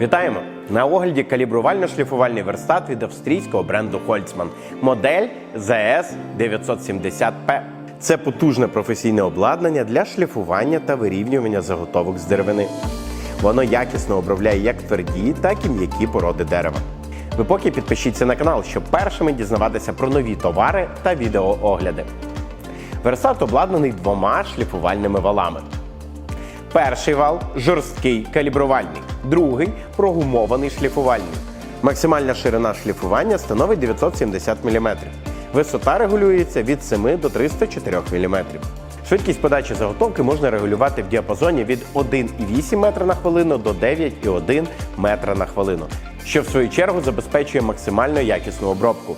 Вітаємо! На огляді калібрувально-шліфувальний верстат від австрійського бренду Holtzmann. Модель ZS 970P. Це потужне професійне обладнання для шліфування та вирівнювання заготовок з деревини. Воно якісно обробляє як тверді, так і м'які породи дерева. Ви поки підпишіться на канал, щоб першими дізнаватися про нові товари та відеоогляди. Верстат обладнаний двома шліфувальними валами. Перший вал жорсткий калібрувальний, другий прогумований шліфувальний. Максимальна ширина шліфування становить 970 мм. Висота регулюється від 7 до 304 мм. Швидкість подачі заготовки можна регулювати в діапазоні від 1,8 метра на хвилину до 9,1 метра на хвилину, що в свою чергу забезпечує максимально якісну обробку.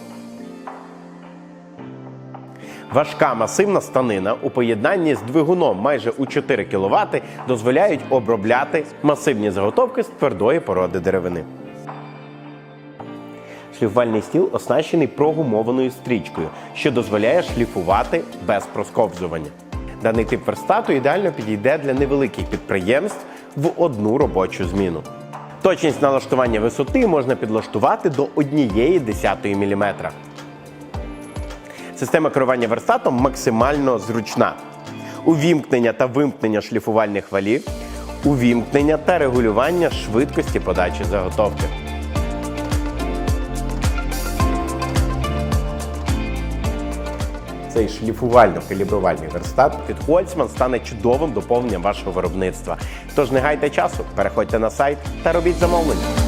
Важка масивна станина у поєднанні з двигуном майже у 4 кВт дозволяють обробляти масивні заготовки з твердої породи деревини. Шліфувальний стіл оснащений прогумованою стрічкою, що дозволяє шліфувати без просковзування. Даний тип верстату ідеально підійде для невеликих підприємств в одну робочу зміну. Точність налаштування висоти можна підлаштувати до 1,1 мм. Система керування верстатом максимально зручна. Увімкнення та вимкнення шліфувальних валів, увімкнення та регулювання швидкості подачі заготовки. Цей шліфувально-калібрувальний верстат від Holtzmann стане чудовим доповненням вашого виробництва. Тож не гайте часу, переходьте на сайт та робіть замовлення.